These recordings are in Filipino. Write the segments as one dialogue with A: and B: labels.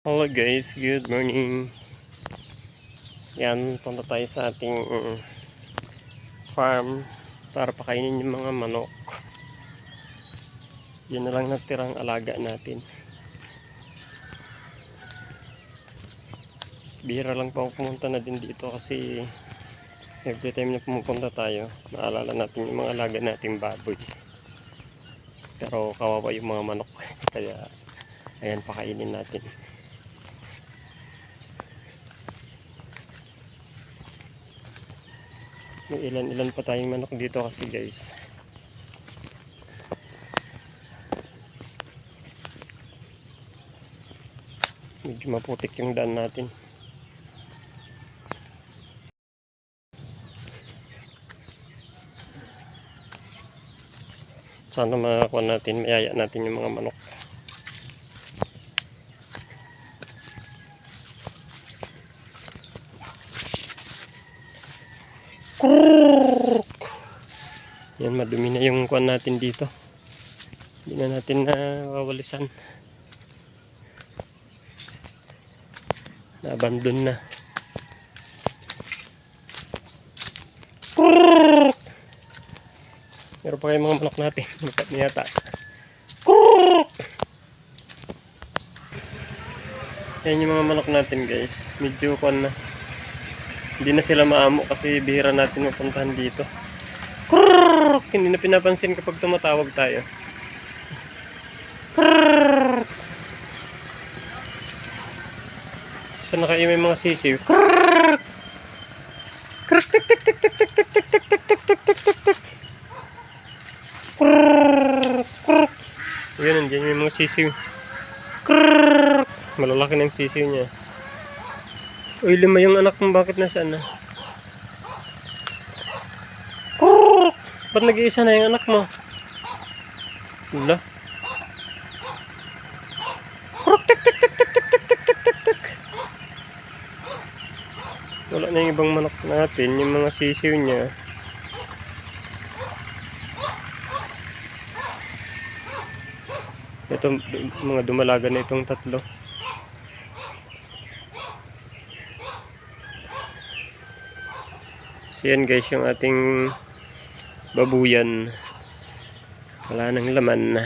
A: Hello guys, good morning. Yan, punta tayo sa ating mm, farm para pakainin yung mga manok. Yan na lang natirang alaga natin. Bihira lang pa pumunta na din dito kasi every time na pumupunta tayo, naalala natin yung mga alaga nating baboy. Pero kawawa yung mga manok. Kaya, ayan, pakainin natin. May ilan-ilan pa tayong manok dito kasi guys. Medyo maputik yung daan natin. Sana makakuha natin, mayaya natin yung mga manok. Yan, madumi na yung kuan natin dito. Hindi na natin na wawalisan. Na-abandon na. Meron pa kayong mga manok natin. Lupat na yata. Yan yung mga manok natin guys. Medyo kuan na. Hindi na sila maamo kasi bihira natin mapuntahan dito. Krrrr! Hindi na pinapansin kapag tumatawag tayo. Krrrr! Saan na kayo mga sisiw? Krrrr! Krrrr! Tik tik tik tik tik tik tik tik tik tik tik tik tik tik Krrrr! Krrrr! Yun, nandiyan yung mga sisiw. Krrrr! Malalaki ng sisiw niya. Uy, lima yung anak mo. Bakit nasaan na? Krrrr! Ba't nag-iisa na yung anak mo? Wala. Krrrr! Tik tik tik tik tik tik tik tik tik tik Wala na yung ibang manok natin. Yung mga sisiw niya. Ito, mga dumalaga na itong tatlo. So yan guys yung ating babuyan. Wala nang laman.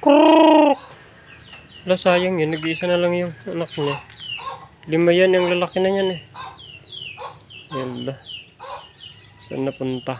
A: Krrrr! Wala sayang yun. Nag-iisa na lang yung anak niya. Lima yan. Yung lalaki na yan eh. Yan ba? Saan napunta?